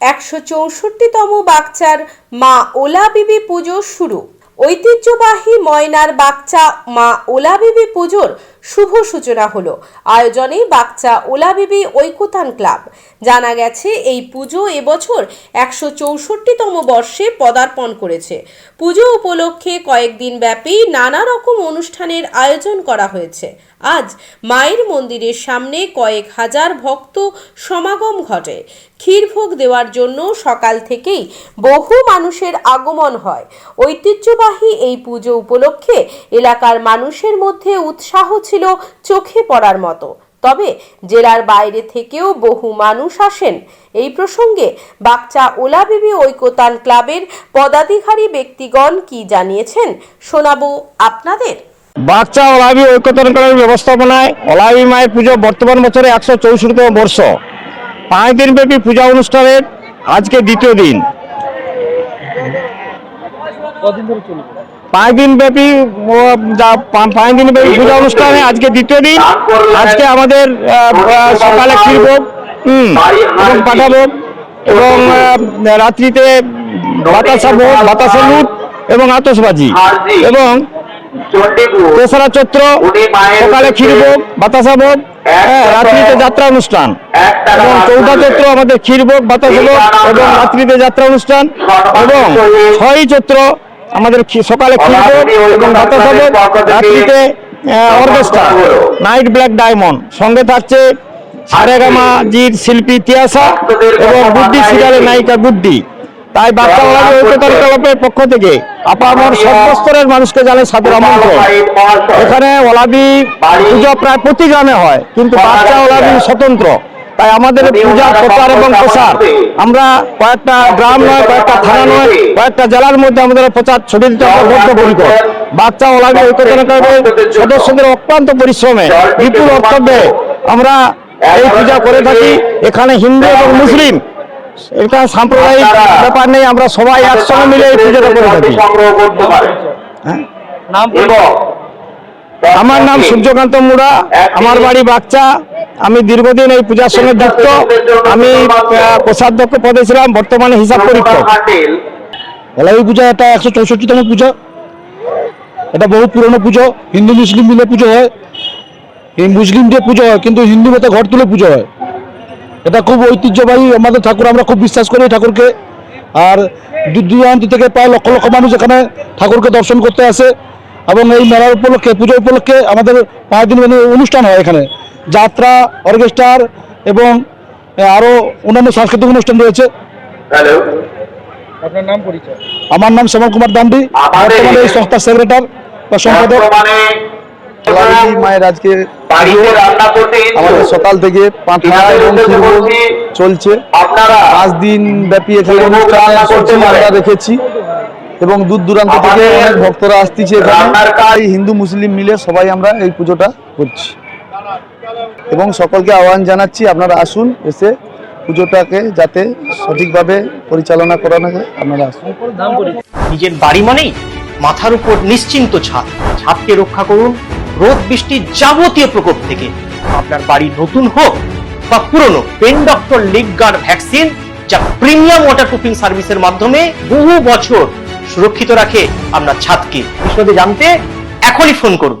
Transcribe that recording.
একশো চৌষট্টিতম বাগচার মা ওলা বিবি পুজো শুরু। ঐতিহ্যবাহী ময়নার বাগচা মা ওলা বিবি পুজোর শুভ সূচনা হলো। আয়োজনে বাগচা ওলা বিবি ঐকতান ক্লাব। জানা গেছে, এই পুজো এবছর একশো চৌষট্টিতম বর্ষে পদার্পণ করেছে। পুজো উপলক্ষে কয়েকদিন ব্যাপী নানা রকম অনুষ্ঠানের আয়োজন করা হয়েছে। আজ মায়ের মন্দিরের সামনে কয়েক হাজার ভক্ত সমাগম ঘটে। ক্ষীরভোগ দেওয়ার জন্য সকাল থেকেই বহু মানুষের আগমন হয়। ঐতিহ্যবাহী এই পুজো উপলক্ষে এলাকার মানুষের মধ্যে উৎসাহ ছিল চোখে পড়ার মতো। তবে জেলার বাইরে থেকেও বহু মানুষ আসেন। এই প্রসঙ্গে বাগচা ওলাবিবি ঐকতান ক্লাবের পদাধিকারী ব্যক্তিগণ কি জানিয়েছেন শোনাবো আপনাদের। বাচ্চা অলাবি ঐক্যতরণের ব্যবস্থাপনায় অলাবি মায়ের পুজো বর্তমান বছরে একশো চৌষট্টিতম বর্ষ। পাঁচ দিনব্যাপী পূজা অনুষ্ঠানের আজকে দ্বিতীয় দিন। পাঁচ দিন ব্যাপী পাঁচ দিন ব্যাপী পূজা অনুষ্ঠানে আজকে দ্বিতীয় দিন। আজকে আমাদের সকালে ক্ষীরভোগ হুম পাঠাভোগ এবং রাত্রিতে বাতাসা ভোগ বাতাসা লুট এবং আতসবাজি এবং তেসরা চৈত্র সকালে ক্ষীরভোগ বাতাসা ভোগ হ্যাঁ, রাত্রিতে যাত্রা অনুষ্ঠান। এবং চৌঠা চৈত্র আমাদের ক্ষীরভোগ বাতাসা ভোগ এবং রাত্রিতে যাত্রা অনুষ্ঠান। এবং ছয়ই চৈত্র আমাদের সকালে ক্ষীরভোগ এবং বাতাসা রাত্রিতে অর্কেস্ট্রা নাইট ব্ল্যাক ডায়মন্ড সঙ্গে থাকছে সারেগামা জির শিল্পী তিয়াসা এবং গুড্ডি সিরিয়ালের নায়িকা গুড্ডি। তাই বাচ্চা ওলাবি ঐক্যতার ক্লাবের পক্ষ থেকে। আপামর সর্বস্তরের মানুষকে জানাই সাদর আমন্ত্রণ। এখানে ওলাবি পূজা প্রায় প্রতি গ্রামে হয় কিন্তু বাচ্চা ওলাবি স্বতন্ত্র। তাই আমাদের পূজা প্রচার এবং প্রসার আমরা কয়েকটা গ্রাম নয় কয়েকটা থানা নয় কয়েকটা জেলার মধ্যে আমাদের প্রচার ছড়িয়ে দিতে আমরা বদ্ধপরিকর। বাচ্চা ঐক্যতান ক্লাবের সদস্যদের অক্লান্ত পরিশ্রমে বিপুল অর্থ ব্যয়ে আমরা এই পূজা করে থাকি এখানে হিন্দু এবং মুসলিম এটা সাম্প্রদায়িক ব্যাপার নেই আমরা সবাই একসঙ্গে মিলে এই পুজোটা করে থাকি। হ্যাঁ? আমার নাম সূর্যকান্ত মুড়া আমার বাড়ি বাচ্চা আমি দীর্ঘদিন এই পূজার সঙ্গে যুক্ত। আমি কোষাধ্যক্ষ পদে ছিলাম, বর্তমানে হিসাব পরীক্ষক এলাহি পূজা এটা একশো চৌষট্টিতম পুজো। এটা বহু পুরনো পুজো। হিন্দু মুসলিম মিলে পুজো হয়। এই মুসলিম দিয়ে পুজো হয়, কিন্তু হিন্দু মতে ঘর তুলে পুজো হয়। এটা খুব ঐতিহ্যবাহী। আমাদের ঠাকুর আমরা খুব বিশ্বাস করি ঠাকুরকে। আর দূর দূরান্ত থেকে প্রায় লক্ষ লক্ষ মানুষ এখানে ঠাকুরকে দর্শন করতে আসে। এবং এই মেলার উপলক্ষে, পুজো উপলক্ষে আমাদের পাঁচ দিন মানে অনুষ্ঠান হয় এখানে। যাত্রা অর্কেস্ট্রার এবং আরও অন্যান্য সাংস্কৃতিক অনুষ্ঠান রয়েছে। আপনার নাম পরিচয়? আমার নাম শ্যামল কুমার দান্ডি বর্তমানে এই সংস্থার সেক্রেটার বা সম্পাদক। মায়ের আজকে আমাদের সকাল থেকে? চলছে। পাঁচ দিন ব্যাপী এখানে। আমরা রেখেছি এবং দূর দূরান্ত থেকে অনেক ভক্তরা আসতেছে এখানে। হিন্দু মুসলিম মিলে সবাই আমরা এই পুজোটা করছি। এবং সকলকে আহ্বান জানাচ্ছি, আপনারা আসুন, এসে পুজোটাকে যাতে সঠিকভাবে পরিচালনা করানো যায়, আপনারা আসুন। নিজের বাড়ি মানেই মাথার উপর নিশ্চিন্ত ছাদ। ছাদকে রক্ষা করুন রোদ বৃষ্টির যাবতীয় প্রকোপ থেকে। আপনার বাড়ি নতুন হোক বা পুরনো, পেন ডক্টর লিগ গার্ড ভ্যাকসিন, যা প্রিমিয়াম ওয়াটারপ্রুফিং সার্ভিসের মাধ্যমে বহু বছর সুরক্ষিত রাখে আপনার ছাদকে। বিশদে জানতে এখনই ফোন করুন।